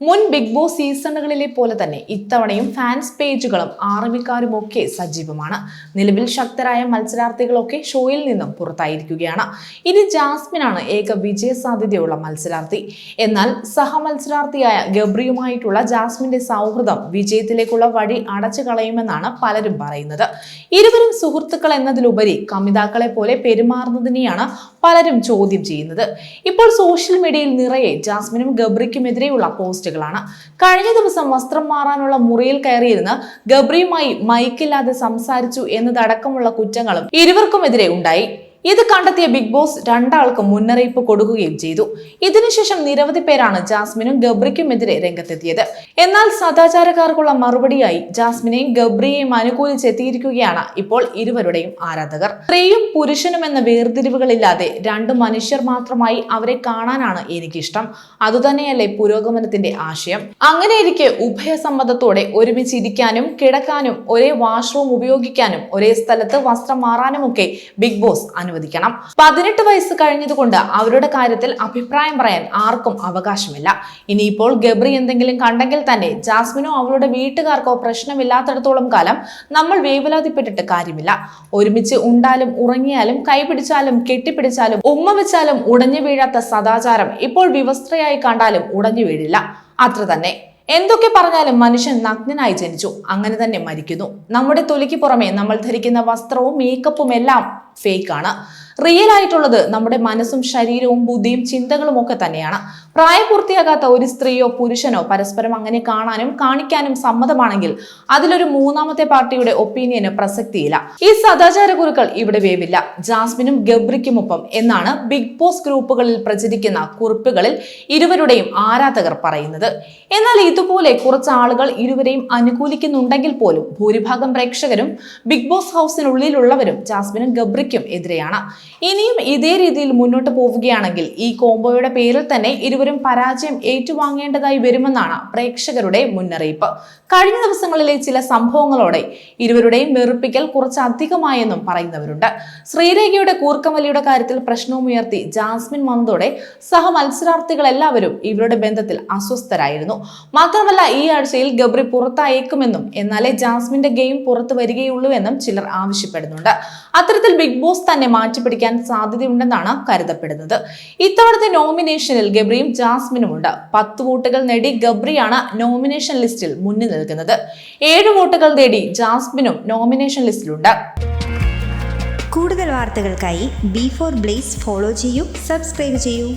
മുൻ big boss സീസണുകളിലെ പോലെ തന്നെ ഇത്തവണയും ഫാൻസ് പേജുകളും ആർമിക്കാരും ഒക്കെ സജീവമാണ്. നിലവിൽ ശക്തരായ മത്സരാർത്ഥികളൊക്കെ ഷോയിൽ നിന്നും പുറത്തായിരിക്കുകയാണ്. ഇനി ജാസ്മിനാണ് ഏക വിജയ സാധ്യതയുള്ള മത്സരാർത്ഥി. എന്നാൽ സഹമത്സരാർത്ഥിയായ ഗബ്രിയുമായിട്ടുള്ള ജാസ്മിന്റെ സൗഹൃദം വിജയത്തിലേക്കുള്ള വഴി അടച്ചു കളയുമെന്നാണ് പലരും പറയുന്നത്. ഇരുവരും സുഹൃത്തുക്കൾ എന്നതിലുപരി കമിതാക്കളെ പോലെ പെരുമാറുന്നതിനെയാണ് പലരും ചോദ്യം ചെയ്യുന്നത്. ഇപ്പോൾ സോഷ്യൽ മീഡിയയിൽ നിറയെ ജാസ്മിനും ഗബ്രിക്കുമെതിരെയുള്ള പോസ്റ്റുകളാണ് കഴിഞ്ഞ ദിവസം വസ്ത്രം മാറാനുള്ള മുറിയിൽ കയറിയിരുന്ന് ഗബ്രിയുമായി മൈക്കില്ലാതെ സംസാരിച്ചു എന്നതടക്കമുള്ള കുറ്റങ്ങളും ഇരുവർക്കുമെതിരെ ഉണ്ടായി. ഇത് കണ്ടെത്തിയ ബിഗ് ബോസ് രണ്ടാൾക്ക് മുന്നറിയിപ്പ് കൊടുക്കുകയും ചെയ്തു. ഇതിനുശേഷം നിരവധി പേരാണ് ജാസ്മിനും ഗബ്രിക്കുമെതിരെ രംഗത്തെത്തിയത്. എന്നാൽ സദാചാരക്കാർക്കുള്ള മറുപടിയായി ജാസ്മിനെയും ഗബ്രിയെയും അനുകൂലിച്ചെത്തിയിരിക്കുകയാണ് ഇപ്പോൾ ഇരുവരുടെയും ആരാധകർ. സ്ത്രീയും പുരുഷനും എന്ന വേർതിരിവുകളില്ലാതെ രണ്ട് മനുഷ്യർ മാത്രമായി അവരെ കാണാനാണ് എനിക്കിഷ്ടം. അതുതന്നെയല്ലേ പുരോഗമനത്തിന്റെ ആശയം. അങ്ങനെയിരിക്കെ ഉഭയസമ്മതത്തോടെ ഒരുമിച്ച് ഇരിക്കാനും കിടക്കാനും ഒരേ വാഷ്റൂം ഉപയോഗിക്കാനും ഒരേ സ്ഥലത്ത് വസ്ത്രം മാറാനുമൊക്കെ ബിഗ് ബോസ് അനുവദിക്കണം. പതിനെട്ട് വയസ്സ് കഴിഞ്ഞതുകൊണ്ട് അവരുടെ കാര്യത്തിൽ അഭിപ്രായം പറയാൻ ആർക്കും അവകാശമില്ല. ഇനിയിപ്പോൾ ഗബ്രി എന്തെങ്കിലും കണ്ടെങ്കിൽ തന്നെ ജാസ്മിനോ അവളുടെ വീട്ടുകാർക്കോ പ്രശ്നമില്ലാത്തടത്തോളം കാലം നമ്മൾ വേവലാതിപ്പെട്ടിട്ട് കാര്യമില്ല. ഒരുമിച്ച് ഉണ്ടാലും ഉറങ്ങിയാലും കൈപിടിച്ചാലും കെട്ടിപ്പിടിച്ചാലും ഉമ്മ വെച്ചാലും ഉടഞ്ഞു വീഴാത്ത സദാചാരം ഇപ്പോൾ വിവസ്ത്രയായി കണ്ടാലും ഉടഞ്ഞു വീഴില്ല. അത്ര തന്നെ എന്തൊക്കെ പറഞ്ഞാലും മനുഷ്യൻ നഗ്നനായി ജനിച്ചു. അങ്ങനെ തന്നെ മരിക്കുന്നു. നമ്മുടെ തൊലിക്ക് പുറമെ നമ്മൾ ധരിക്കുന്ന വസ്ത്രവും മേക്കപ്പും എല്ലാം ഫേക്ക് ആണ്. റിയൽ ആയിട്ടുള്ളത് നമ്മുടെ മനസ്സും ശരീരവും ബുദ്ധിയും ചിന്തകളും ഒക്കെ തന്നെയാണ്. പ്രായപൂർത്തിയാകാത്ത ഒരു സ്ത്രീയോ പുരുഷനോ പരസ്പരം അങ്ങനെ കാണാനും കാണിക്കാനും സമ്മതമാണെങ്കിൽ അതിലൊരു മൂന്നാമത്തെ പാർട്ടിയുടെ ഒപ്പീനിയന് പ്രസക്തിയില്ല. ഈ സദാചാര കുരുക്കൾ ഇവിടെ വേവില്ല. ജാസ്മിനും ഗബ്രിക്കുമൊപ്പം എന്നാണ് ബിഗ് ബോസ് ഗ്രൂപ്പുകളിൽ പ്രചരിക്കുന്ന കുറിപ്പുകളിൽ ഇരുവരുടെയും ആരാധകർ പറയുന്നത്. എന്നാൽ ഇതുപോലെ കുറച്ച് ആളുകൾ ഇരുവരെയും അനുകൂലിക്കുന്നുണ്ടെങ്കിൽ പോലും ഭൂരിഭാഗം പ്രേക്ഷകരും ബിഗ് ബോസ് ഹൗസിനുള്ളിലുള്ളവരും ജാസ്മിനും ഗബ്രിക്കും എതിരെയാണ്. ഇനിയും ഇതേ രീതിയിൽ മുന്നോട്ട് പോവുകയാണെങ്കിൽ ഈ കോംബോയുടെ പേരിൽ തന്നെ ഇരുവരും പരാജയം ഏറ്റുവാങ്ങേണ്ടതായി വരുമെന്നാണ് പ്രേക്ഷകരുടെ മുന്നറിയിപ്പ്. കഴിഞ്ഞ ദിവസങ്ങളിലെ ചില സംഭവങ്ങളോടെ ഇരുവരുടെയും വെറുപ്പിക്കൽ കുറച്ചധികമായെന്നും പറയുന്നവരുണ്ട്. ശ്രീരേഖയുടെ കൂർക്കമലിയുടെ കാര്യത്തിൽ പ്രശ്നവുമുയർത്തി ജാസ്മിൻ വന്നതോടെ സഹ മത്സരാർത്ഥികളെല്ലാവരും ഇവരുടെ ബന്ധത്തിൽ അസ്വസ്ഥരായിരുന്നു. മാത്രമല്ല ഈ ആഴ്ചയിൽ ഗബ്രി പുറത്തായേക്കുമെന്നും എന്നാലേ ജാസ്മിന്റെ ഗെയിം പുറത്തു വരികയുള്ളൂ ചിലർ ആവശ്യപ്പെടുന്നുണ്ട്. അത്തരത്തിൽ ബിഗ് ബോസ് തന്നെ മാറ്റിപ്പിടിക്കാൻ സാധ്യതയുണ്ടെന്നാണ് കരുതപ്പെടുന്നത്. ഇത്തവണത്തെ നോമിനേഷനിൽ ഗബ്രിയും ജാസ്മിനും ഉണ്ട്. പത്ത് വോട്ടുകൾ നേടി ഗബ്രിയാണ് നോമിനേഷൻ ലിസ്റ്റിൽ മുന്നിൽ നിൽക്കുന്നത്. ഏഴ് വോട്ടുകൾ നേടി ജാസ്മിനും നോമിനേഷൻ ലിസ്റ്റിലുണ്ട് കൂടുതൽ വാർത്തകൾക്കായി ബി ഫോർ ബ്ലേസ് ഫോളോ ചെയ്യൂ സബ്സ്ക്രൈബ് ചെയ്യൂ.